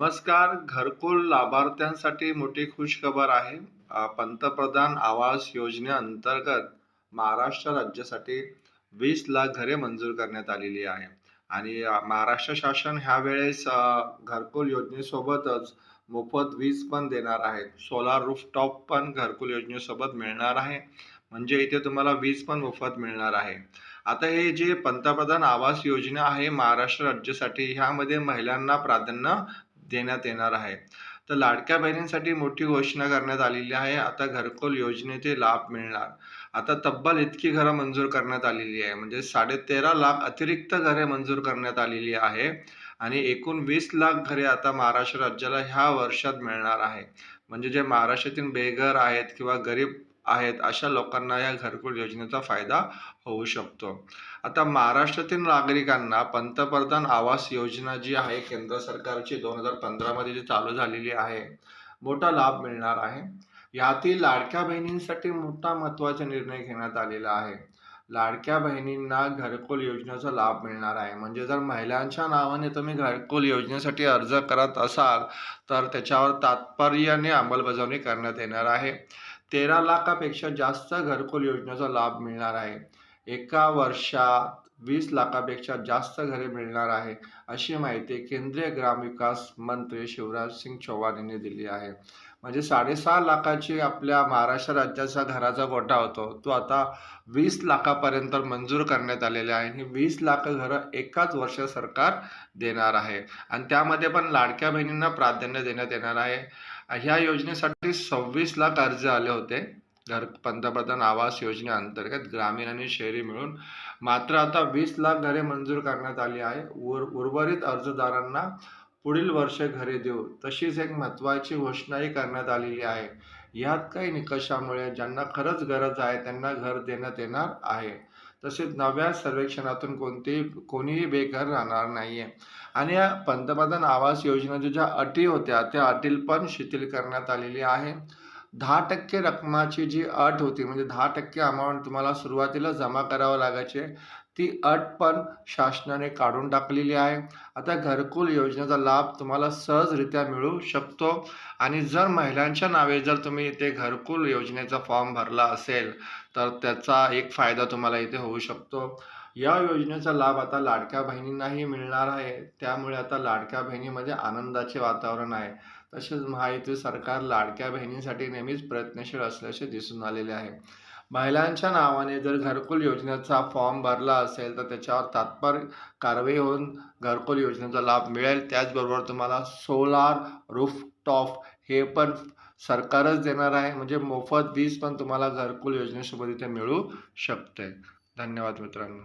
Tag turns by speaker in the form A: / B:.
A: नमस्कार घरकुल लाभार्थ्यांसाठी मोठी खुशखबर आहे. पंतप्रधान आवास योजनेअंतर्गत महाराष्ट्र राज्यासाठी वीस लाख घरे मंजूर करण्यात आलेली आहे. आणि महाराष्ट्र शासन ह्या वेळेस घरकुल योजनेसोबतच मोफत वीज पण देणार आहे. सोलार रूफटॉप पण घरकुल योजनेसोबत मिळणार आहे. म्हणजे इथे तुम्हाला वीज पण मोफत मिळणार आहे. आता हे जे पंतप्रधान आवास योजना आहे महाराष्ट्र राज्यासाठी ह्यामध्ये महिलांना प्राधान्य देण्यात येणार आहे. तर लाडक्या बहिणींसाठी मोठी घोषणा करण्यात आलेली आहे. आता घरकुल योजनेचे लाभ मिळणार. आता तब्बल इतकी घरं मंजूर करण्यात आलेली आहे. म्हणजे साडेतेरा लाख अतिरिक्त घरे मंजूर करण्यात आलेली आहे आणि एकूण वीस लाख घरे आता महाराष्ट्र राज्याला ह्या वर्षात मिळणार आहे. म्हणजे जे महाराष्ट्रातील बेघर आहेत किंवा गरीब आहेत अशा लोकांना या घरकुल योजनेचा फायदा होऊ शकतो. आता महाराष्ट्रातील नागरिकांना पंतप्रधान आवास योजना जी आहे केंद्र सरकारची दोन हजार पंधरामध्ये जी चालू झालेली आहे मोठा लाभ मिळणार आहे. यातील लाडक्या बहिणींसाठी मोठा महत्त्वाचा निर्णय घेण्यात आलेला आहे. लाडक्या बहिणींना घरकुल योजनेचा लाभ मिळणार आहे. म्हणजे जर महिलांच्या नावाने तुम्ही घरकुल योजनेसाठी अर्ज करत असाल तर त्याच्यावर तात्पर्याने अंमलबजावणी करण्यात येणार आहे. तेरा लाखापेक्षा जास्त घरकुल योजनेचा लाभ मिळणार आहे. एका वर्षात वीस लाखापेक्षा जास्त घरे मिळणार आहे अशी माहिती केंद्रीय ग्रामविकास मंत्री शिवराज सिंग चौहान यांनी दिली आहे. म्हणजे साडेसहा लाखाची आपल्या महाराष्ट्र राज्याचा घराचा गोठा होतो तो आता वीस लाखापर्यंत मंजूर करण्यात आलेले आहे. आणि वीस लाख घरं एकाच वर्ष सरकार देणार आहे. आणि त्यामध्ये पण लाडक्या बहिणींना प्राधान्य देण्यात येणार आहे. ह्या योजनेसाठी सव्वीस लाख अर्ज आले होते. घर पंतप्रधान आवास योजनेअंतर्गत ग्रामीण आणि शहरी मिळून मात्र आता वीस लाख घरे मंजूर करण्यात आली आहे. उर उर्वरित अर्जदारांना पुढील वर्ष घरे देऊ तशीच एक महत्त्वाची घोषणाही करण्यात आलेली आहे. यात काही निकषामुळे ज्यांना खरंच गरज आहे त्यांना घर देण्यात येणार आहे. तसेच नव्या सर्वेक्षणातून कोणतेही कोणीही बेघर राहणार नाही आहे आणि या पंतप्रधान आवास योजनेच्या ज्या अटी होत्या त्या अटी पण शिथिल करण्यात आलेली आहे. दहा टक्के रकमाची जी अट होती म्हणजे दहा टक्के अमाऊंट तुम्हाला सुरुवातीला जमा करावं लागायचे ती अट पण शासनाने काढून टाकलेली आहे. आता घरकुल योजनेचा लाभ तुम्हाला सहजरित्या मिळू शकतो. आणि जर महिलांच्या नावे जर तुम्ही इथे घरकुल योजनेचा फॉर्म भरला असेल तर त्याचा एक फायदा तुम्हाला इथे होऊ शकतो. या योजनेचा लाभ आता लाडक्या बहिणींनाही मिळणार आहे. त्यामुळे आता लाडक्या बहिणीमध्ये आनंदाचे वातावरण आहे. तसेच महायुती सरकार लाडक्या बहिणींसाठी नेहमीच प्रयत्नशील असल्याचे दिसून आलेले आहे. महिलांच्या नावाने जर घरकुल योजनेचा फॉर्म भरला असेल तर त्याच्यावर तात्पर कारवाई होऊन घरकुल योजनेचा लाभ मिळेल. त्याचबरोबर तुम्हाला सोलार रूफटॉप हे पण सरकारच देणार आहे. म्हणजे मोफत वीज पण तुम्हाला घरकुल योजनेसोबत इथे मिळू शकते. धन्यवाद मित्रांनो.